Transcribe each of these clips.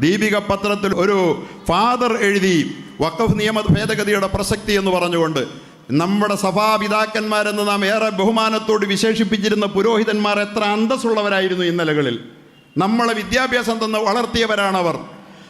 ദീപിക പത്രത്തിൽ ഒരു ഫാദർ എഴുതി വഖഫ് നിയമ ഭേദഗതിയുടെ പ്രസക്തി എന്ന് പറഞ്ഞുകൊണ്ട് നമ്മുടെ സഭാപിതാക്കന്മാരെന്ന് നാം ഏറെ ബഹുമാനത്തോട് വിശേഷിപ്പിച്ചിരുന്ന പുരോഹിതന്മാർ എത്ര അന്തസ്സുള്ളവരായിരുന്നു ഇന്നലകളിൽ. നമ്മളെ വിദ്യാഭ്യാസം തന്ന് വളർത്തിയവരാണവർ.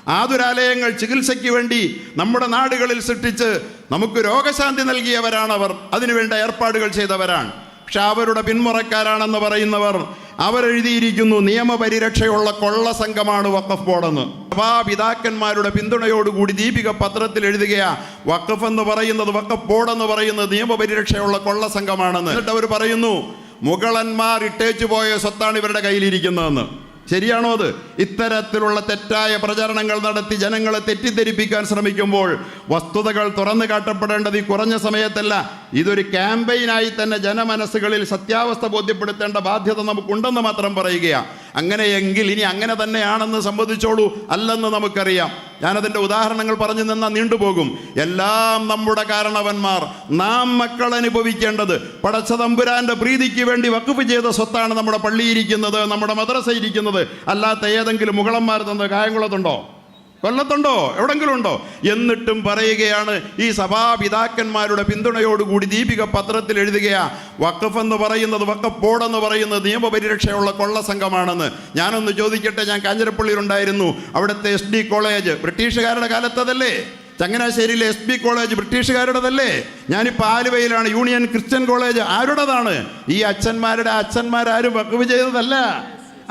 ആതുരാലയങ്ങൾ ചികിത്സയ്ക്ക് വേണ്ടി നമ്മുടെ നാടുകളിൽ സൃഷ്ടിച്ച് നമുക്ക് രോഗശാന്തി നൽകിയവരാണവർ. അതിനുവേണ്ട ഏർപ്പാടുകൾ ചെയ്തവരാണ്. പക്ഷെ അവരുടെ പിന്മുറക്കാരാണെന്ന് പറയുന്നവർ അവരെഴുതിയിരിക്കുന്നു നിയമപരിരക്ഷയുള്ള കൊള്ള സംഘമാണ് വഖഫ് ബോർഡെന്ന്. സഭാപിതാക്കന്മാരുടെ പിന്തുണയോടുകൂടി ദീപിക പത്രത്തിൽ എഴുതുകയാ വഖഫ് എന്ന് പറയുന്നത് വഖഫ് ബോർഡ് എന്ന് പറയുന്നത് നിയമപരിരക്ഷയുള്ള കൊള്ള സംഘമാണെന്ന്. എന്നിട്ട് അവർ പറയുന്നു മുഗളന്മാർ ഇട്ടേച്ചു പോയ സ്വത്താണ് ഇവരുടെ കയ്യിലിരിക്കുന്നതെന്ന്. ശരിയാണോ അത്? ഇത്തരത്തിലുള്ള തെറ്റായ പ്രചരണങ്ങൾ നടത്തി ജനങ്ങളെ തെറ്റിദ്ധരിപ്പിക്കാൻ ശ്രമിക്കുമ്പോൾ വസ്തുതകൾ തുറന്നു കാട്ടപ്പെടേണ്ടത് ഈ കുറഞ്ഞ സമയത്തല്ല. ഇതൊരു ക്യാമ്പയിനായി തന്നെ ജനമനസ്സുകളിൽ സത്യാവസ്ഥ ബോധ്യപ്പെടുത്തേണ്ട ബാധ്യത നമുക്കുണ്ടെന്ന് മാത്രം പറയുകയാണ് അങ്ങനെയെങ്കിൽ ഇനി അങ്ങനെ തന്നെയാണെന്ന് സംബന്ധിച്ചോളൂ അല്ലെന്ന് നമുക്കറിയാം. ഞാനതിന്റെ ഉദാഹരണങ്ങൾ പറഞ്ഞു നിന്നാൽ നീണ്ടുപോകും എല്ലാം നമ്മുടെ കാരണവന്മാർ നാം മക്കൾ അനുഭവിക്കേണ്ടത്. പടച്ച തമ്പുരാന്റെ പ്രീതിക്ക് വേണ്ടി വക്കുഫ് ചെയ്ത സ്വത്താണ് നമ്മുടെ പള്ളിയിരിക്കുന്നത് നമ്മുടെ മദ്രസ ഇരിക്കുന്നത്. അല്ലാത്ത ഏതെങ്കിലും മുകളന്മാർ തന്ന കായംകുളത്തുണ്ടോ? കൊല്ലത്തുണ്ടോ എവിടെങ്കിലും ഉണ്ടോ എന്നിട്ടും പറയുകയാണ് ഈ സഭാപിതാക്കന്മാരുടെ പിന്തുണയോടുകൂടി ദീപിക പത്രത്തിൽ എഴുതുകയാ വഖഫ് എന്ന് പറയുന്നത് വഖഫ് ബോർഡ് എന്ന് പറയുന്നത് നിയമപരിരക്ഷയുള്ള കൊള്ള സംഘമാണെന്ന്. ഞാനൊന്ന് ചോദിക്കട്ടെ ഞാൻ കാഞ്ഞിരപ്പള്ളിയിലുണ്ടായിരുന്നു. അവിടുത്തെ എസ് ഡി കോളേജ് ബ്രിട്ടീഷുകാരുടെ കാലത്തതല്ലേ? ചങ്ങനാശ്ശേരിയിലെ എസ് ബി കോളേജ് ബ്രിട്ടീഷുകാരുടേതല്ലേ? ഞാനിപ്പോൾ ആലുവയിലാണ് യൂണിയൻ ക്രിസ്ത്യൻ കോളേജ് ആരുടേതാണ്? ഈ അച്ഛന്മാരുടെ അച്ഛന്മാരാരും വഖഫ് ചെയ്തതല്ല.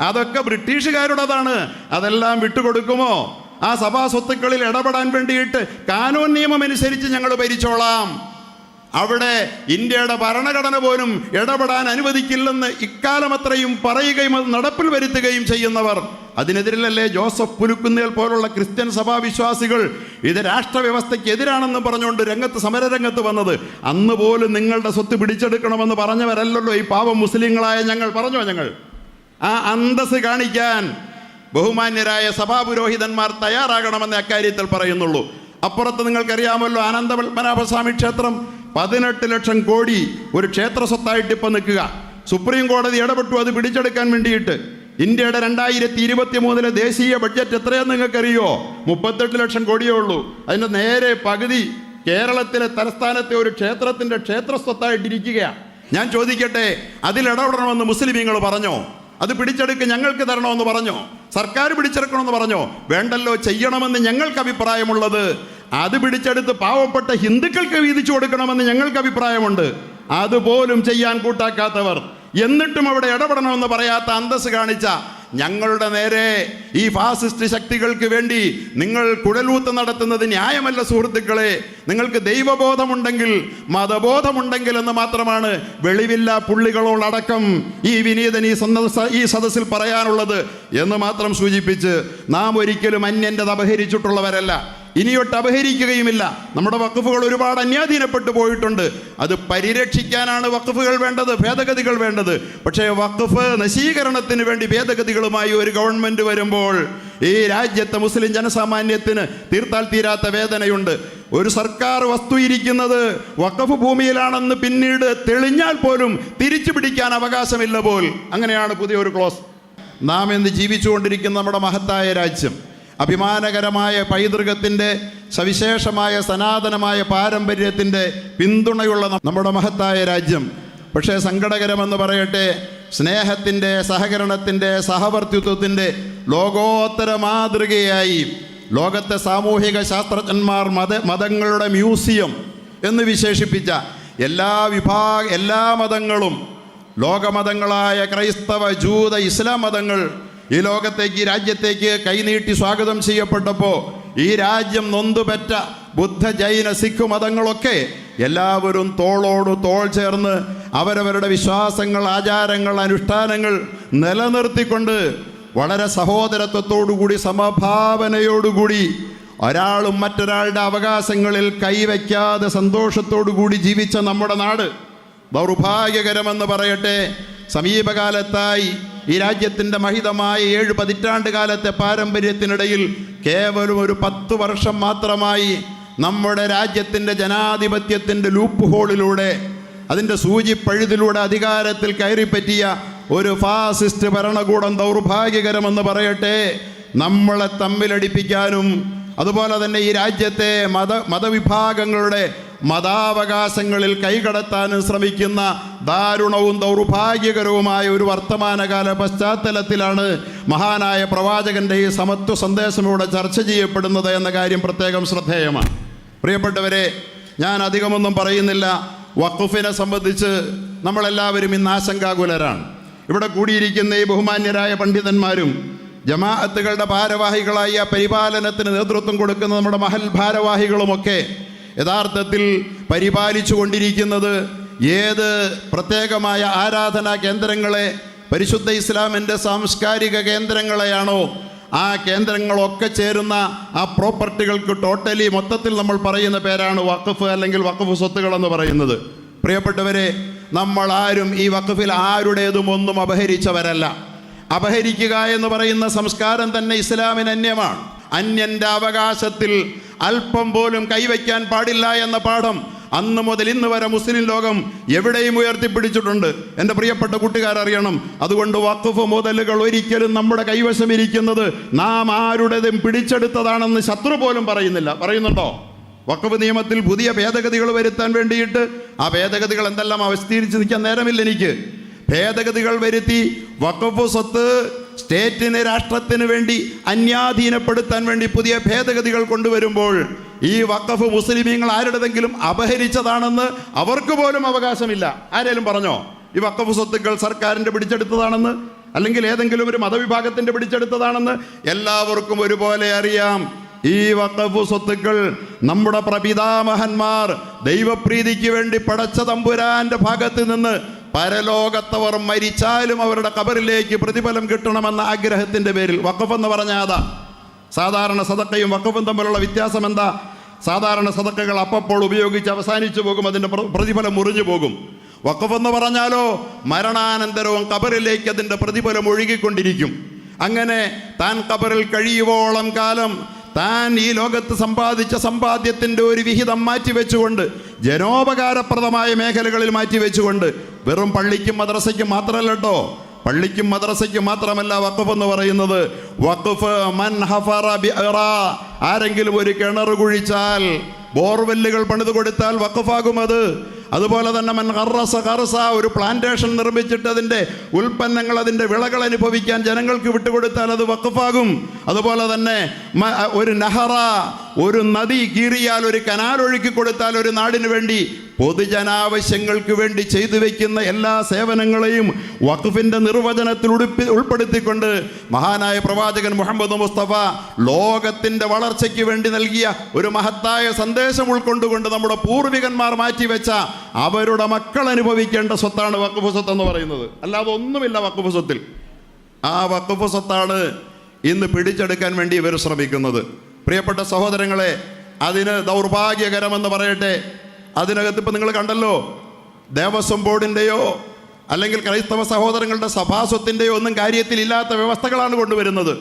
അതൊക്കെ ബ്രിട്ടീഷുകാരുടേതാണ്. അതെല്ലാം വിട്ടുകൊടുക്കുമോ? ആ സഭാ സ്വത്തുക്കളിൽ ഇടപെടാൻ വേണ്ടിയിട്ട് കാനൂൻ നിയമം അനുസരിച്ച് ഞങ്ങൾ ഭരിച്ചോളാം. അവിടെ ഇന്ത്യയുടെ ഭരണഘടന പോലും ഇടപെടാൻ അനുവദിക്കില്ലെന്ന് ഇക്കാലം അത്രയും പറയുകയും അത് നടപ്പിൽ വരുത്തുകയും ചെയ്യുന്നവർ. അതിനെതിരിലല്ലേ ജോസഫ് പുലുക്കുന്നേൽ പോലുള്ള ക്രിസ്ത്യൻ സഭാവിശ്വാസികൾ ഇത് രാഷ്ട്രവ്യവസ്ഥയ്ക്ക് എതിരാണെന്ന് പറഞ്ഞുകൊണ്ട് രംഗത്ത് സമരരംഗത്ത് വന്നത്. അന്ന് പോലും നിങ്ങളുടെ സ്വത്ത് പിടിച്ചെടുക്കണമെന്ന് പറഞ്ഞവരല്ലല്ലോ ഈ പാവം മുസ്ലിങ്ങളായ ഞങ്ങൾ. പറഞ്ഞോ ഞങ്ങൾ? ആ അന്തസ് കാണിക്കാൻ ബഹുമാന്യരായ സഭാപുരോഹിതന്മാർ തയ്യാറാകണമെന്ന് അക്കാര്യത്തിൽ പറയുന്നുള്ളൂ. അപ്പുറത്ത് നിങ്ങൾക്കറിയാമല്ലോ അനന്തപത്മനാഭസ്വാമി ക്ഷേത്രം പതിനെട്ട് ലക്ഷം കോടി ഒരു ക്ഷേത്ര സ്വത്തായിട്ട് ഇപ്പം നിൽക്കുക. സുപ്രീം കോടതി ഇടപെട്ടു അത് പിടിച്ചെടുക്കാൻ വേണ്ടിയിട്ട്. ഇന്ത്യയുടെ രണ്ടായിരത്തി ഇരുപത്തി മൂന്നിലെ ദേശീയ ബഡ്ജറ്റ് എത്രയാന്ന് നിങ്ങൾക്കറിയോ? മുപ്പത്തെട്ട് ലക്ഷം കോടിയേ ഉള്ളൂ. അതിന്റെ നേരെ പകുതി കേരളത്തിലെ തലസ്ഥാനത്തെ ഒരു ക്ഷേത്രത്തിന്റെ ക്ഷേത്ര സ്വത്തായിട്ടിരിക്കുകയാണ് ഞാൻ ചോദിക്കട്ടെ അതിൽ ഇടപെടണമെന്ന് മുസ്ലിമീങ്ങൾ പറഞ്ഞോ? അത് പിടിച്ചെടുക്ക് ഞങ്ങൾക്ക് തരണമെന്ന് പറഞ്ഞോ? സർക്കാർ പിടിച്ചെടുക്കണമെന്ന് പറഞ്ഞോ? വേണ്ടല്ലോ ചെയ്യണമെന്ന് ഞങ്ങൾക്ക് അഭിപ്രായമുള്ളത്. അത് പിടിച്ചെടുത്ത് പാവപ്പെട്ട ഹിന്ദുക്കൾക്ക് വീതിച്ചു കൊടുക്കണമെന്ന് ഞങ്ങൾക്ക് അഭിപ്രായമുണ്ട്. അതുപോലും ചെയ്യാൻ കൂട്ടാക്കാത്തവർ. എന്നിട്ടും അവിടെ ഇടപെടണമെന്ന് പറയാത്ത അന്തസ് കാണിച്ച ഞങ്ങളുടെ നേരെ ഈ ഫാസിസ്റ്റ് ശക്തികൾക്ക് വേണ്ടി നിങ്ങൾ കുഴലൂത്ത് നടത്തുന്നത് ന്യായമല്ല സുഹൃത്തുക്കളെ. നിങ്ങൾക്ക് ദൈവബോധമുണ്ടെങ്കിൽ മതബോധമുണ്ടെങ്കിൽ എന്ന് മാത്രമാണ് വെളിവില്ല പുള്ളികളോടക്കം ഈ വിനീതൻ ഈ ഈ സദസ്സിൽ പറയാനുള്ളത് എന്ന് മാത്രം സൂചിപ്പിച്ച് നാം ഒരിക്കലും അന്യന്റെത് അപഹരിച്ചിട്ടുള്ളവരല്ല ഇനിയൊട്ട് അപഹരിക്കുകയുമില്ല. നമ്മുടെ വക്കഫുകൾ ഒരുപാട് അന്യാധീനപ്പെട്ടു പോയിട്ടുണ്ട്. അത് പരിരക്ഷിക്കാനാണ് വക്കഫുകൾ വേണ്ടത് ഭേദഗതികൾ വേണ്ടത്. പക്ഷേ വക്കഫ് നശീകരണത്തിന് വേണ്ടി ഭേദഗതികളുമായി ഒരു ഗവൺമെന്റ് വരുമ്പോൾ ഈ രാജ്യത്തെ മുസ്ലിം ജനസാമാന്യത്തിന് തീർത്താൽ തീരാത്ത വേദനയുണ്ട്. ഒരു സർക്കാർ വസ്തു ഇരിക്കുന്നത് വക്കഫ് ഭൂമിയിലാണെന്ന് പിന്നീട് തെളിഞ്ഞാൽ പോലും തിരിച്ചു പിടിക്കാൻ അവകാശമില്ല പോൽ. അങ്ങനെയാണ് പുതിയൊരു ക്ലോസ്. നാം ഇന്ന് ജീവിച്ചുകൊണ്ടിരിക്കുന്ന നമ്മുടെ മഹത്തായ രാജ്യം. അഭിമാനകരമായ പൈതൃകത്തിന്റെ സവിശേഷമായ സനാതനമായ പാരമ്പര്യത്തിന്റെ പിന്തുണയുള്ള നമ്മുടെ മഹത്തായ രാജ്യം. പക്ഷേ സങ്കടകരമെന്ന് പറയട്ടെ സ്നേഹത്തിന്റെ സഹകരണത്തിന്റെ സഹവർത്തിത്വത്തിന്റെ ലോകോത്തര മാതൃകയായി ലോകത്തെ സാമൂഹിക ശാസ്ത്രജ്ഞന്മാർ മത മതങ്ങളുടെ മ്യൂസിയം എന്ന് വിശേഷിപ്പിച്ച എല്ലാ വിഭാഗ എല്ലാ മതങ്ങളും ലോകമതങ്ങളായ ക്രൈസ്തവ ജൂത ഇസ്ലാം മതങ്ങൾ ഈ ലോകത്തേക്ക് ഈ രാജ്യത്തേക്ക് കൈനീട്ടി സ്വാഗതം ചെയ്യപ്പെട്ടപ്പോൾ ഈ രാജ്യം നൊന്തുപെറ്റ ബുദ്ധ ജൈന സിഖ് മതങ്ങളൊക്കെ എല്ലാവരും തോളോട് തോൾ ചേർന്ന് അവരവരുടെ വിശ്വാസങ്ങൾ ആചാരങ്ങൾ അനുഷ്ഠാനങ്ങൾ നിലനിർത്തിക്കൊണ്ട് വളരെ സഹോദരത്വത്തോടുകൂടി സമഭാവനയോടുകൂടി ഒരാളും മറ്റൊരാളുടെ അവകാശങ്ങളിൽ കൈവയ്ക്കാതെ സന്തോഷത്തോടുകൂടി ജീവിച്ച നമ്മുടെ നാട് ദൗർഭാഗ്യകരമെന്ന് പറയട്ടെ സമീപകാലത്തായി ഈ രാജ്യത്തിന്റെ മഹിതമായ ഏഴ് പതിറ്റാണ്ട് കാലത്തെ പാരമ്പര്യത്തിനിടയിൽ കേവലം ഒരു പത്ത് വർഷം മാത്രമായി നമ്മുടെ രാജ്യത്തിന്റെ ജനാധിപത്യത്തിന്റെ ലൂപ്പ് ഹോളിലൂടെ അതിന്റെ സൂചിപ്പഴുതിലൂടെ അധികാരത്തിൽ കയറിപ്പറ്റിയ ഒരു ഫാസിസ്റ്റ് ഭരണകൂടം ദൗർഭാഗ്യകരമെന്ന് പറയട്ടെ നമ്മളെ തമ്മിലടിപ്പിക്കാനും അതുപോലെ തന്നെ ഈ രാജ്യത്തെ മത മതവിഭാഗങ്ങളുടെ മതാവകാശങ്ങളിൽ കൈകടത്താനും ശ്രമിക്കുന്ന ദാരുണവും ദൗർഭാഗ്യകരവുമായ ഒരു വർത്തമാനകാല പശ്ചാത്തലത്തിലാണ് മഹാനായ പ്രവാചകന്റെ ഈ സമത്വ സന്ദേശം ഇവിടെ ചർച്ച ചെയ്യപ്പെടുന്നത് എന്ന കാര്യം പ്രത്യേകം ശ്രദ്ധേയമാണ്. പ്രിയപ്പെട്ടവരെ ഞാൻ അധികമൊന്നും പറയുന്നില്ല. വഖുഫിനെ സംബന്ധിച്ച് നമ്മളെല്ലാവരും ഇന്ന് ആശങ്കാകുലരാണ്. ഇവിടെ കൂടിയിരിക്കുന്ന ഈ ബഹുമാന്യരായ പണ്ഡിതന്മാരും ജമാഅത്തുകളുടെ ഭാരവാഹികളായി പരിപാലനത്തിന് നേതൃത്വം കൊടുക്കുന്ന നമ്മുടെ മഹൽ ഭാരവാഹികളുമൊക്കെ യഥാർത്ഥത്തിൽ പരിപാലിച്ചു കൊണ്ടിരിക്കുന്നത് ഏത് പ്രത്യേകമായ ആരാധനാ കേന്ദ്രങ്ങളെ പരിശുദ്ധ ഇസ്ലാമിന്റെ സാംസ്കാരിക കേന്ദ്രങ്ങളെയാണോ ആ കേന്ദ്രങ്ങളൊക്കെ ചേരുന്ന ആ പ്രോപ്പർട്ടികൾക്ക് ടോട്ടലി മൊത്തത്തിൽ നമ്മൾ പറയുന്ന പേരാണ് വഖഫ് അല്ലെങ്കിൽ വഖഫ് സ്വത്തുകൾ എന്ന് പറയുന്നത്. പ്രിയപ്പെട്ടവരെ നമ്മൾ ആരും ഈ വഖഫിൽ ആരുടേതും ഒന്നും അപഹരിച്ചവരല്ല. അപഹരിക്കുക എന്ന് പറയുന്ന സംസ്കാരം തന്നെ ഇസ്ലാമിന് അന്യമാണ് അന്യന്റെ അവകാശത്തിൽ അല്പം പോലും കൈവയ്ക്കാൻ പാടില്ല എന്ന പാഠം അന്ന് മുതൽ ഇന്ന് വരെ മുസ്ലിം ലോകം എവിടെയും ഉയർത്തിപ്പിടിച്ചിട്ടുണ്ട്. എന്റെ പ്രിയപ്പെട്ട കൂട്ടുകാരറിയണം അതുകൊണ്ട് വഖഫ് മുതലുകൾ ഒരിക്കലും നമ്മുടെ കൈവശം ഇരിക്കുന്നത് നാം ആരുടേതും പിടിച്ചെടുത്തതാണെന്ന് ശത്രു പോലും പറയുന്നില്ല. പറയുന്നുണ്ടോ? വഖഫ് നിയമത്തിൽ പുതിയ ഭേദഗതികൾ വരുത്താൻ വേണ്ടിയിട്ട് ആ ഭേദഗതികൾ എന്തെല്ലാം? അവസ്ഥീകരിച്ച് നിൽക്കാൻ നേരമില്ല എനിക്ക്. ഭേദഗതികൾ വരുത്തി വഖഫ് സ്വത്ത് സ്റ്റേറ്റിന് രാഷ്ട്രത്തിന് വേണ്ടി അന്യാധീനപ്പെടുത്താൻ വേണ്ടി പുതിയ ഭേദഗതികൾ കൊണ്ടുവരുമ്പോൾ ഈ വഖഫ് മുസ്ലിമീങ്ങൾ ആരുടെതെങ്കിലും അപഹരിച്ചതാണെന്ന് അവർക്ക് പോലും അവകാശമില്ല. ആരേലും പറഞ്ഞോ? ഈ വഖഫ് സ്വത്തുക്കൾ സർക്കാരിന്റെ പിടിച്ചെടുത്തതാണെന്ന്? അല്ലെങ്കിൽ ഏതെങ്കിലും ഒരു മതവിഭാഗത്തിന്റെ പിടിച്ചെടുത്തതാണെന്ന്? എല്ലാവർക്കും ഒരുപോലെ അറിയാം. ഈ വഖഫ് സ്വത്തുക്കൾ നമ്മുടെ പ്രപിതാമഹന്മാർ ദൈവപ്രീതിക്ക് വേണ്ടി പടച്ച തമ്പുരാന്റെ ഭാഗത്ത് നിന്ന് പരലോകത്തവർ മരിച്ചാലും അവരുടെ കബറിലേക്ക് പ്രതിഫലം കിട്ടണമെന്ന ആഗ്രഹത്തിന്റെ പേരിൽ വഖഫ് എന്ന് പറഞ്ഞാൽ അതാ. സാധാരണ സതക്കയും വഖഫും തമ്മിലുള്ള വ്യത്യാസം എന്താ? സാധാരണ സതക്കകൾ അപ്പപ്പോൾ ഉപയോഗിച്ച് അവസാനിച്ചു പോകും അതിന്റെ പ്രതിഫലം മുറിഞ്ഞു പോകും. വഖഫ് എന്ന് പറഞ്ഞാലോ മരണാനന്തരവും കബറിലേക്ക് അതിന്റെ പ്രതിഫലം ഒഴുകിക്കൊണ്ടിരിക്കും. അങ്ങനെ താൻ കബറിൽ കഴിയുവോളം കാലം താൻ ഈ ലോകത്ത് സമ്പാദിച്ച സമ്പാദ്യത്തിന്റെ ഒരു വിഹിതം മാറ്റിവെച്ചുകൊണ്ട് ജനോപകാരപ്രദമായ മേഖലകളിൽ മാറ്റിവെച്ചുകൊണ്ട് വെറും പള്ളിക്കും മദ്രസയ്ക്കും മാത്രമല്ല കേട്ടോ പള്ളിക്കും മദ്രസയ്ക്കും മാത്രമല്ല വഖഫ് എന്ന് പറയുന്നത് വഖഫ് മൻ ഹഫറ ബിഅറ. ആരെങ്കിലും ഒരു കിണർ കുഴിച്ചാൽ ബോർവെല്ലുകൾ പണിത് കൊടുത്താൽ വഖഫാകും അത്. അതുപോലെ തന്നെ മൻ ഹറസ ഖറസ ഒരു പ്ലാന്റേഷൻ നിർമ്മിച്ചിട്ട് അതിന്റെ ഉൽപ്പന്നങ്ങൾ അതിന്റെ വിളകൾ അനുഭവിക്കാൻ ജനങ്ങൾക്ക് വിട്ടുകൊടുത്താൽ അത് വഖഫാകും. അതുപോലെ തന്നെ ഒരു നഹറ ഒരു നദി കീറിയാൽ ഒരു കനാൽ ഒഴുക്കി കൊടുത്താൽ ഒരു നാടിന് വേണ്ടി പൊതുജനാവശ്യങ്ങൾക്ക് വേണ്ടി ചെയ്തു വെക്കുന്ന എല്ലാ സേവനങ്ങളെയും വഖഫിന്റെ നിർവചനത്തിൽ ഉടുപ്പി ഉൾപ്പെടുത്തിക്കൊണ്ട് മഹാനായ പ്രവാചകൻ മുഹമ്മദ് മുസ്തഫ ലോകത്തിന്റെ വളർച്ചയ്ക്ക് വേണ്ടി നൽകിയ ഒരു മഹത്തായ സന്ദേശം ഉൾക്കൊണ്ടുകൊണ്ട് നമ്മുടെ പൂർവികന്മാർ മാറ്റിവെച്ച അവരുടെ മക്കൾ അനുഭവിക്കേണ്ട സ്വത്താണ് വഖഫ് സ്വത്ത് എന്ന് പറയുന്നത്. അല്ലാതെ ഒന്നുമില്ല വഖഫ് സ്വത്തിൽ. ആ വഖഫ് സ്വത്താണ് ഇന്ന് പിടിച്ചെടുക്കാൻ വേണ്ടി ഇവർ ശ്രമിക്കുന്നത്. പ്രിയപ്പെട്ട സഹോദരങ്ങളെ അതിന് ദൗർഭാഗ്യകരമെന്ന് പറയട്ടെ അതിനകത്ത് ഇപ്പം നിങ്ങൾ കണ്ടല്ലോ ദേവസ്വം ബോർഡിന്റെയോ അല്ലെങ്കിൽ ക്രൈസ്തവ സഹോദരങ്ങളുടെ സഭാസ്വത്തിന്റെയോ ഒന്നും കാര്യത്തിലില്ലാത്ത വ്യവസ്ഥകളാണ് കൊണ്ടുവരുന്നത്.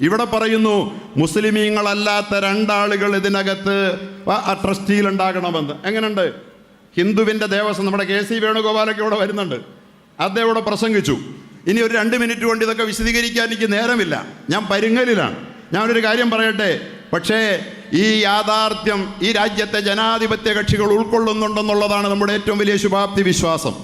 ഇവിടെ പറയുന്നു മുസ്ലിമീങ്ങളല്ലാത്ത രണ്ടാളുകൾ ഇതിനകത്ത് ആ- ട്രസ്റ്റിയിൽ ഉണ്ടാകണമെന്ന് എങ്ങനെയുണ്ട്? ഹിന്ദുവിന്റെ ദേവസ്വം നമ്മുടെ കെ സി വേണുഗോപാലൊക്കെ ഇവിടെ വരുന്നുണ്ട്. അദ്ദേഹം ഇവിടെ പ്രസംഗിച്ചു. ഇനി ഒരു രണ്ട് മിനിറ്റ് കൊണ്ട് ഇതൊക്കെ വിശദീകരിക്കാൻ എനിക്ക് നേരമില്ല. ഞാൻ പരുങ്ങലിലാണ്. ഞാനൊരു കാര്യം പറയട്ടെ? പക്ഷേ ഈ യാഥാർത്ഥ്യം ഈ രാജ്യത്തെ ജനാധിപത്യ കക്ഷികൾ ഉൾക്കൊള്ളുന്നുണ്ടെന്നുള്ളതാണ് നമ്മുടെ ഏറ്റവും വലിയ ശുഭാപ്തി വിശ്വാസം.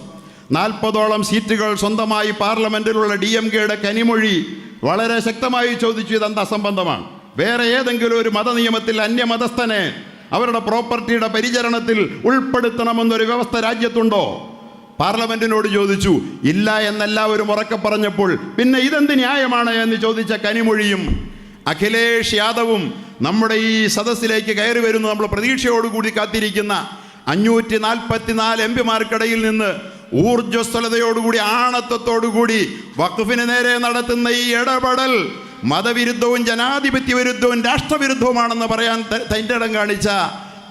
നാൽപ്പതോളം സീറ്റുകൾ സ്വന്തമായി പാർലമെന്റിലുള്ള ഡി എം കെയുടെ കനിമൊഴി വളരെ ശക്തമായി ചോദിച്ചു ഇതെന്ത് അസംബന്ധമാണ് വേറെ ഏതെങ്കിലും ഒരു മതനിയമത്തിൽ അന്യമതസ്ഥനെ അവരുടെ പ്രോപ്പർട്ടിയുടെ പരിചരണത്തിൽ ഉൾപ്പെടുത്തണമെന്നൊരു വ്യവസ്ഥ രാജ്യത്തുണ്ടോ? പാർലമെന്റിനോട് ചോദിച്ചു ഇല്ല എന്നെല്ലാവരും ഉറക്കെ പറഞ്ഞപ്പോൾ പിന്നെ ഇതെന്ത് ന്യായമാണ്? എന്ന് ചോദിച്ച കനിമൊഴിയും അഖിലേഷ് യാദവും നമ്മുടെ ഈ സദസ്സിലേക്ക് കയറി വരുന്നു. നമ്മൾ പ്രതീക്ഷയോടുകൂടി കാത്തിരിക്കുന്ന അഞ്ഞൂറ്റി നാൽപ്പത്തിനാല് എം പിമാർക്കിടയിൽ നിന്ന് ഊർജസ്വലതയോടുകൂടി ആണത്വത്തോടുകൂടി വഖഫിന് നേരെ നടത്തുന്ന ഈ ഇടപെടൽ മതവിരുദ്ധവും ജനാധിപത്യ വിരുദ്ധവും രാഷ്ട്രവിരുദ്ധവുമാണെന്ന് പറയാൻ തന്റെ ഇടം കാണിച്ച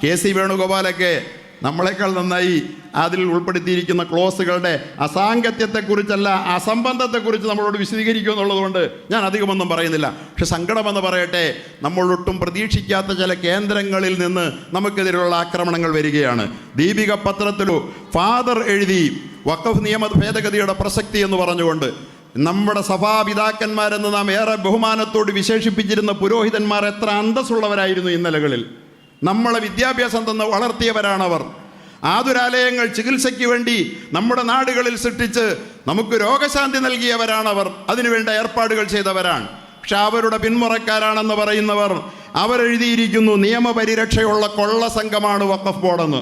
കെ സി വേണുഗോപാലൊക്കെ നമ്മളെക്കാൾ നന്നായി അതിൽ ഉൾപ്പെടുത്തിയിരിക്കുന്ന ക്ലോസുകളുടെ അസാങ്കത്യത്തെക്കുറിച്ചല്ല അസംബന്ധത്തെക്കുറിച്ച് നമ്മളോട് വിശദീകരിക്കുക എന്നുള്ളതുകൊണ്ട് ഞാൻ അധികമൊന്നും പറയുന്നില്ല. പക്ഷെ സങ്കടമെന്ന് പറയട്ടെ നമ്മളൊട്ടും പ്രതീക്ഷിക്കാത്ത ചില കേന്ദ്രങ്ങളിൽ നിന്ന് നമുക്കെതിരെയുള്ള ആക്രമണങ്ങൾ വരികയാണ്. ദീപിക പത്രത്തിലോ ഫാദർ എഴുതി വഖഫ് നിയമ ഭേദഗതിയുടെ പ്രസക്തി എന്ന് പറഞ്ഞുകൊണ്ട് നമ്മുടെ സഭാപിതാക്കന്മാരെന്ന് നാം ഏറെ ബഹുമാനത്തോട് വിശേഷിപ്പിച്ചിരുന്ന പുരോഹിതന്മാർ എത്ര അന്തസ്സുള്ളവരായിരുന്നു ഇന്നലകളിൽ. നമ്മളെ വിദ്യാഭ്യാസം തന്ന് വളർത്തിയവരാണവർ. ആതുരാലയങ്ങൾ ചികിത്സയ്ക്ക് വേണ്ടി നമ്മുടെ നാടുകളിൽ സൃഷ്ടിച്ച് നമുക്ക് രോഗശാന്തി നൽകിയവരാണവർ. അതിനുവേണ്ട ഏർപ്പാടുകൾ ചെയ്തവരാണ്. പക്ഷെ അവരുടെ പിന്മുറക്കാരാണെന്ന് പറയുന്നവർ അവരെഴുതിയിരിക്കുന്നു നിയമപരിരക്ഷയുള്ള കൊള്ള സംഘമാണ് വഖഫ് ബോർഡെന്ന്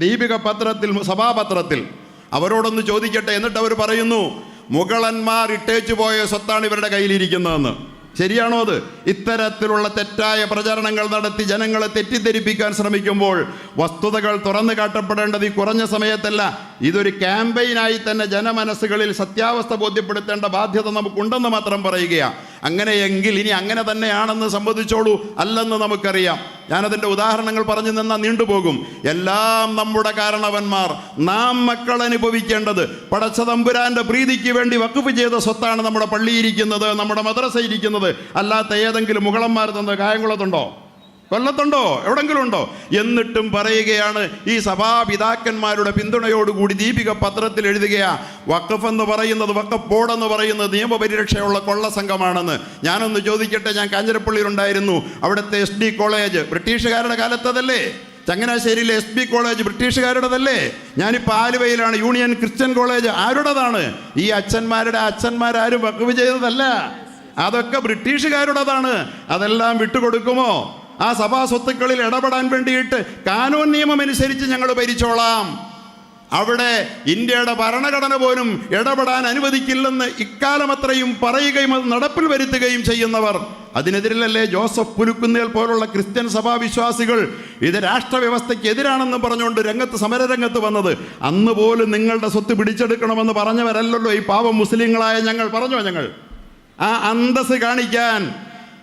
ദീപിക പത്രത്തിൽ സഭാപത്രത്തിൽ അവരോടൊന്ന് ചോദിക്കട്ടെ എന്നിട്ട് അവർ പറയുന്നു മുഗളന്മാർ ഇട്ടേച്ചു പോയ സ്വത്താണ് ഇവരുടെ കയ്യിലിരിക്കുന്നതെന്ന്. ശരിയാണോ അത്? ഇത്തരത്തിലുള്ള തെറ്റായ പ്രചരണങ്ങൾ നടത്തി ജനങ്ങളെ തെറ്റിദ്ധരിപ്പിക്കാൻ ശ്രമിക്കുമ്പോൾ വസ്തുതകൾ തുറന്നു കാട്ടപ്പെടേണ്ടത് ഈ കുറഞ്ഞ സമയത്തല്ല. ഇതൊരു ക്യാമ്പയിനായി തന്നെ ജനമനസ്സുകളിൽ സത്യാവസ്ഥ ബോധ്യപ്പെടുത്തേണ്ട ബാധ്യത നമുക്കുണ്ടെന്ന് മാത്രം പറയുകയാണ് അങ്ങനെയെങ്കിൽ ഇനി അങ്ങനെ തന്നെയാണെന്ന് സംബന്ധിച്ചോളൂ അല്ലെന്ന് നമുക്കറിയാം. ഞാനതിന്റെ ഉദാഹരണങ്ങൾ പറഞ്ഞു നിന്നാൽ നീണ്ടുപോകും. എല്ലാം നമ്മുടെ കാരണവന്മാർ നാം മക്കൾ അനുഭവിക്കേണ്ടത്. പടച്ച തമ്പുരാന്റെ പ്രീതിക്ക് വേണ്ടി വക്കുഫ് ചെയ്ത സ്വത്താണ് നമ്മുടെ പള്ളിയിരിക്കുന്നത് നമ്മുടെ മദ്രസ ഇരിക്കുന്നത്. അല്ലാത്ത ഏതെങ്കിലും മുകളന്മാർ തന്ന കായംകുളത്തുണ്ടോ? കൊല്ലത്തുണ്ടോ എവിടെങ്കിലും ഉണ്ടോ എന്നിട്ടും പറയുകയാണ് ഈ സഭാപിതാക്കന്മാരുടെ പിന്തുണയോടുകൂടി ദീപിക പത്രത്തിൽ എഴുതുകയാ വക്കഫ് എന്ന് പറയുന്നത് വക്കഫ് ബോർഡ് എന്ന് പറയുന്നത് നിയമപരിരക്ഷയുള്ള കൊള്ള സംഘമാണെന്ന്. ഞാനൊന്ന് ചോദിക്കട്ടെ ഞാൻ കാഞ്ഞിരപ്പള്ളിയിലുണ്ടായിരുന്നു. അവിടുത്തെ എസ് ഡി കോളേജ് ബ്രിട്ടീഷുകാരുടെ കാലത്തതല്ലേ? ചങ്ങനാശ്ശേരിയിലെ എസ് ബി കോളേജ് ബ്രിട്ടീഷുകാരുടേതല്ലേ? ഞാനിപ്പോൾ ആലുവയിലാണ് യൂണിയൻ ക്രിസ്ത്യൻ കോളേജ് ആരുടേതാണ്? ഈ അച്ഛന്മാരുടെ അച്ഛന്മാരാരും വഖഫ് ചെയ്തതല്ല. അതൊക്കെ ബ്രിട്ടീഷുകാരുടേതാണ്. അതെല്ലാം വിട്ടുകൊടുക്കുമോ? ആ സഭാ സ്വത്തുക്കളിൽ ഇടപെടാൻ വേണ്ടിയിട്ട് കാനൂൻ നിയമം അനുസരിച്ച് ഞങ്ങൾ ഭരിച്ചോളാം. അവിടെ ഇന്ത്യയുടെ ഭരണഘടന പോലും ഇടപെടാൻ അനുവദിക്കില്ലെന്ന് ഇക്കാലം അത്രയും പറയുകയും അത് നടപ്പിൽ വരുത്തുകയും ചെയ്യുന്നവർ. അതിനെതിരിലല്ലേ ജോസഫ് പുലുക്കുന്നേൽ പോലുള്ള ക്രിസ്ത്യൻ സഭാ വിശ്വാസികൾ ഇത് രാഷ്ട്രവ്യവസ്ഥയ്ക്ക് എതിരാണെന്ന് പറഞ്ഞുകൊണ്ട് രംഗത്ത് സമരരംഗത്ത് വന്നത്. അന്ന് പോലും നിങ്ങളുടെ സ്വത്ത് പിടിച്ചെടുക്കണമെന്ന് പറഞ്ഞവരല്ലല്ലോ ഈ പാവം മുസ്ലിങ്ങളായ ഞങ്ങൾ. പറഞ്ഞോ ഞങ്ങൾ? ആ അന്തസ് കാണിക്കാൻ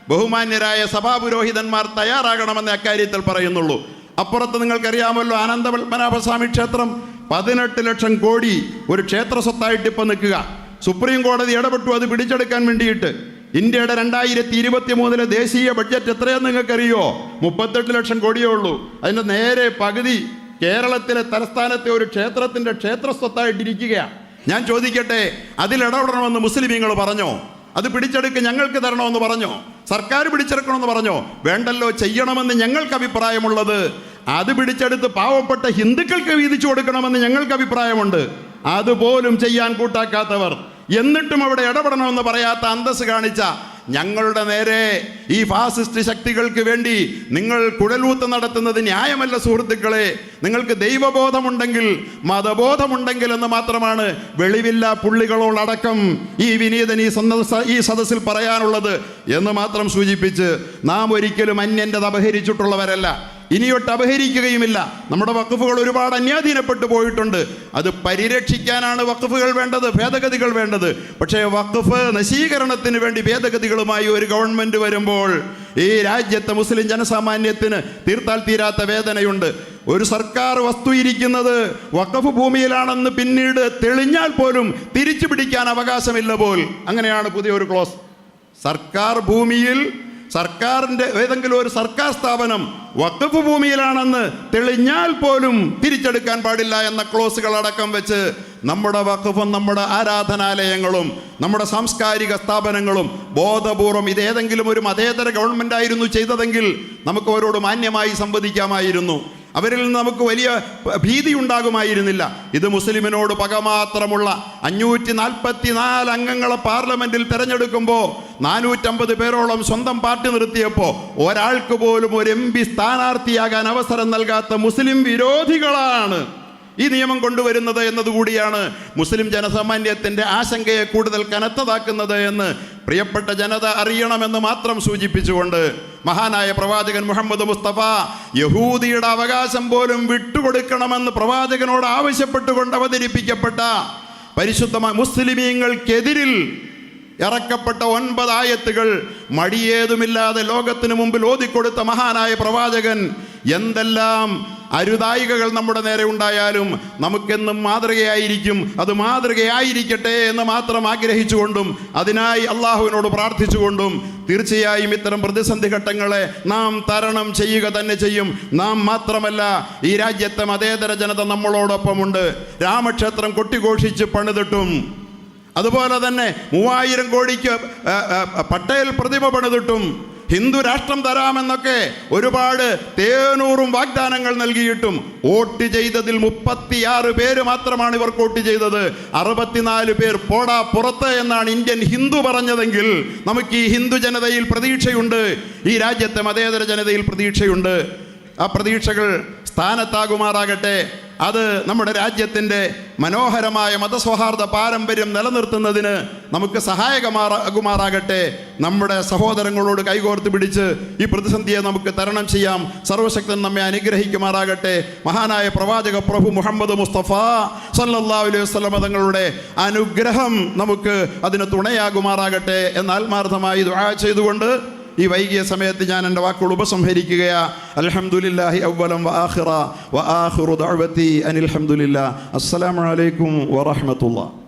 ബഹുമാന്യരായ സഭാപുരോഹിതന്മാർ തയ്യാറാകണമെന്ന് അക്കാര്യത്തിൽ പറയുന്നുള്ളൂ. അപ്പുറത്ത് നിങ്ങൾക്കറിയാമല്ലോ ആനന്ദപത്മനാഭസ്വാമി ക്ഷേത്രം. പതിനെട്ട് ലക്ഷം കോടി ഒരു ക്ഷേത്ര സ്വത്തായിട്ട് ഇപ്പം നിൽക്കുക. സുപ്രീം കോടതി ഇടപെട്ടു അത് പിടിച്ചെടുക്കാൻ വേണ്ടിയിട്ട്. ഇന്ത്യയുടെ രണ്ടായിരത്തി ഇരുപത്തി മൂന്നിലെ ദേശീയ ബഡ്ജറ്റ് എത്രയാന്ന് നിങ്ങൾക്കറിയോ? മുപ്പത്തെട്ട് ലക്ഷം കോടിയേ ഉള്ളൂ. അതിന്റെ നേരെ പകുതി കേരളത്തിലെ തലസ്ഥാനത്തെ ഒരു ക്ഷേത്രത്തിന്റെ ക്ഷേത്ര സ്വത്തായിട്ടിരിക്കുകയാണ് ഞാൻ ചോദിക്കട്ടെ അതിൽ ഇടപെടണമെന്ന് മുസ്ലിമീങ്ങൾ പറഞ്ഞോ? അത് പിടിച്ചെടുക്ക് ഞങ്ങൾക്ക് തരണമെന്ന് പറഞ്ഞോ. സർക്കാർ പിടിച്ചെടുക്കണമെന്ന് പറഞ്ഞോ. വേണ്ടല്ലോ ചെയ്യണമെന്ന് ഞങ്ങൾക്ക് അഭിപ്രായമുള്ളത്. അത് പിടിച്ചെടുത്ത് പാവപ്പെട്ട ഹിന്ദുക്കൾക്ക് വീതിച്ചു കൊടുക്കണമെന്ന് ഞങ്ങൾക്ക് അഭിപ്രായമുണ്ട്. അതുപോലും ചെയ്യാൻ കൂട്ടാക്കാത്തവർ. എന്നിട്ടും അവിടെ ഇടപെടണമെന്ന് പറയാത്ത അന്തസ് കാണിച്ച ഞങ്ങളുടെ നേരെ ഈ ഫാസിസ്റ്റ് ശക്തികൾക്ക് വേണ്ടി നിങ്ങൾ കുഴലൂത്ത് നടത്തുന്നത് ന്യായമല്ല സുഹൃത്തുക്കളെ. നിങ്ങൾക്ക് ദൈവബോധമുണ്ടെങ്കിൽ മതബോധമുണ്ടെങ്കിൽ എന്ന് മാത്രമാണ് വെളിവില്ല പുള്ളികളോടക്കം ഈ വിനീതൻ ഈ ഈ സദസ്സിൽ പറയാനുള്ളത് എന്ന് മാത്രം സൂചിപ്പിച്ച് നാം ഒരിക്കലും അന്യന്റെത് അപഹരിച്ചിട്ടുള്ളവരല്ല. ഇനിയൊട്ട് അപഹരിക്കുകയുമില്ല. നമ്മുടെ വക്കഫുകൾ ഒരുപാട് അന്യാധീനപ്പെട്ടു പോയിട്ടുണ്ട്. അത് പരിരക്ഷിക്കാനാണ് വക്കഫുകൾ വേണ്ടത് ഭേദഗതികൾ വേണ്ടത്. പക്ഷേ വക്കഫ് നശീകരണത്തിന് വേണ്ടി ഭേദഗതികളുമായി ഒരു ഗവൺമെന്റ് വരുമ്പോൾ ഈ രാജ്യത്തെ മുസ്ലിം ജനസാമാന്യത്തിന് തീർത്താൽ തീരാത്ത വേദനയുണ്ട്. ഒരു സർക്കാർ വസ്തു ഇരിക്കുന്നത് വക്കഫ് ഭൂമിയിലാണെന്ന് പിന്നീട് തെളിഞ്ഞാൽ പോലും തിരിച്ചു പിടിക്കാൻ അവകാശമില്ല പോൽ. അങ്ങനെയാണ് പുതിയൊരു ക്ലോസ് സർക്കാർ ഭൂമിയിൽ സർക്കാരിന്റെ ഏതെങ്കിലും ഒരു സർക്കാർ സ്ഥാപനം വഖഫ് ഭൂമിയിലാണെന്ന് തെളിഞ്ഞാൽ പോലും തിരിച്ചെടുക്കാൻ പാടില്ല എന്ന ക്ലോസുകൾ അടക്കം വെച്ച് നമ്മുടെ വഖഫും നമ്മുടെ ആരാധനാലയങ്ങളും നമ്മുടെ സാംസ്കാരിക സ്ഥാപനങ്ങളും ബോധപൂർവം ഇത് ഏതെങ്കിലും ഒരു മതേതര ഗവൺമെന്റ് ആയിരുന്നു ചെയ്തതെങ്കിൽ നമുക്ക് അവരോട് മാന്യമായി സംവദിക്കാമായിരുന്നു. അവരിൽ നിന്ന് നമുക്ക് വലിയ ഭീതി ഉണ്ടാകുമായിരുന്നില്ല. ഇത് മുസ്ലിമിനോട് പക മാത്രമുള്ള അഞ്ഞൂറ്റി നാൽപ്പത്തി നാല് അംഗങ്ങളെ പാർലമെന്റിൽ തിരഞ്ഞെടുക്കുമ്പോൾ നാനൂറ്റമ്പത് പേരോളം സ്വന്തം പാർട്ടി നിർത്തിയപ്പോൾ ഒരാൾക്ക് പോലും ഒരു എം പി സ്ഥാനാർത്ഥിയാകാൻ അവസരം നൽകാത്ത മുസ്ലിം വിരോധികളാണ് ഈ നിയമം കൊണ്ടുവരുന്നത് എന്നതുകൂടിയാണ് മുസ്ലിം ജനസാമാന്യത്തിന്റെ ആശങ്കയെ കൂടുതൽ കനത്തതാക്കുന്നത് എന്ന് പ്രിയപ്പെട്ട ജനത അറിയണമെന്ന് മാത്രം സൂചിപ്പിച്ചുകൊണ്ട് മഹാനായ പ്രവാചകൻ മുഹമ്മദ് മുസ്തഫ യഹൂദിയുടെ അവകാശം പോലും വിട്ടുകൊടുക്കണമെന്ന് പ്രവാചകനോട് ആവശ്യപ്പെട്ടുകൊണ്ട് അവതരിപ്പിക്കപ്പെട്ട പരിശുദ്ധമായ മുസ്ലിമീങ്ങൾക്കെതിരിൽ ഇറക്കപ്പെട്ട ഒൻപത് ആയത്തുകൾ മടിയേതുമില്ലാതെ ലോകത്തിന് മുമ്പിൽ ഓതിക്കൊടുത്ത മഹാനായ പ്രവാചകൻ എന്തെല്ലാം അരുതായികകൾ നമ്മുടെ നേരെ ഉണ്ടായാലും നമുക്കെന്നും മാതൃകയായിരിക്കും. അത് മാതൃകയായിരിക്കട്ടെ എന്ന് മാത്രം ആഗ്രഹിച്ചുകൊണ്ടും അതിനായി അള്ളാഹുവിനോട് പ്രാർത്ഥിച്ചുകൊണ്ടും തീർച്ചയായും ഇത്തരം പ്രതിസന്ധി ഘട്ടങ്ങളെ നാം തരണം ചെയ്യുക തന്നെ ചെയ്യും. നാം മാത്രമല്ല ഈ രാജ്യത്തെ മതേതര ജനത നമ്മളോടൊപ്പമുണ്ട്. രാമക്ഷേത്രം കൊട്ടിഘോഷിച്ച് പണിതിട്ടും അതുപോലെ തന്നെ മൂവായിരം കോടിക്ക് പട്ടേൽ പ്രതിമ പണിതിട്ടും ഹിന്ദു രാഷ്ട്രം തരാമെന്നൊക്കെ ഒരുപാട് തേനൂറും വാഗ്ദാനങ്ങൾ നൽകിയിട്ടും വോട്ട് ചെയ്തതിൽ മുപ്പത്തിയാറ് പേര് മാത്രമാണ് ഇവർ വോട്ട് ചെയ്തത്. അറുപത്തിനാല് പേർ പോടാ പുറത്ത് എന്നാണ് ഇന്ത്യൻ ഹിന്ദു പറഞ്ഞതെങ്കിൽ നമുക്ക് ഈ ഹിന്ദു ജനതയിൽ പ്രതീക്ഷയുണ്ട്. ഈ രാജ്യത്തെ മതേതര ജനതയിൽ പ്രതീക്ഷയുണ്ട്. ആ പ്രതീക്ഷകൾ സ്ഥാനത്താകുമാറാകട്ടെ. അത് നമ്മുടെ രാജ്യത്തിന്റെ മനോഹരമായ മതസൗഹാർദ്ദ പാരമ്പര്യം നിലനിർത്തുന്നതിന് നമുക്ക് സഹായകമാകുമാറാകട്ടെ നമ്മുടെ സഹോദരങ്ങളോട് കൈകോർത്ത് പിടിച്ച് ഈ പ്രതിസന്ധിയെ നമുക്ക് തരണം ചെയ്യാം. സർവശക്തൻ നമ്മെ അനുഗ്രഹിക്കുമാറാകട്ടെ. മഹാനായ പ്രവാചക പ്രഭു മുഹമ്മദ് മുസ്തഫ സല്ലല്ലാഹു അലൈഹി തങ്ങളുടെ അനുഗ്രഹം നമുക്ക് അതിന് തുണയാകുമാറാകട്ടെ. എന്ന് ആത്മാർത്ഥമായി ദുആ ചെയ്തുകൊണ്ട് ഈ വൈകിയ സമയത്ത് ഞാൻ എന്റെ വാക്കുകൾ ഉപസംഹരിക്കുകയാ. അൽഹംദുലില്ലാഹി അവലം വ ആഖിറ. ദഅവതി അനിൽ അസ്സലാമു അലൈക്കും വറഹ്മത്തുള്ളാഹി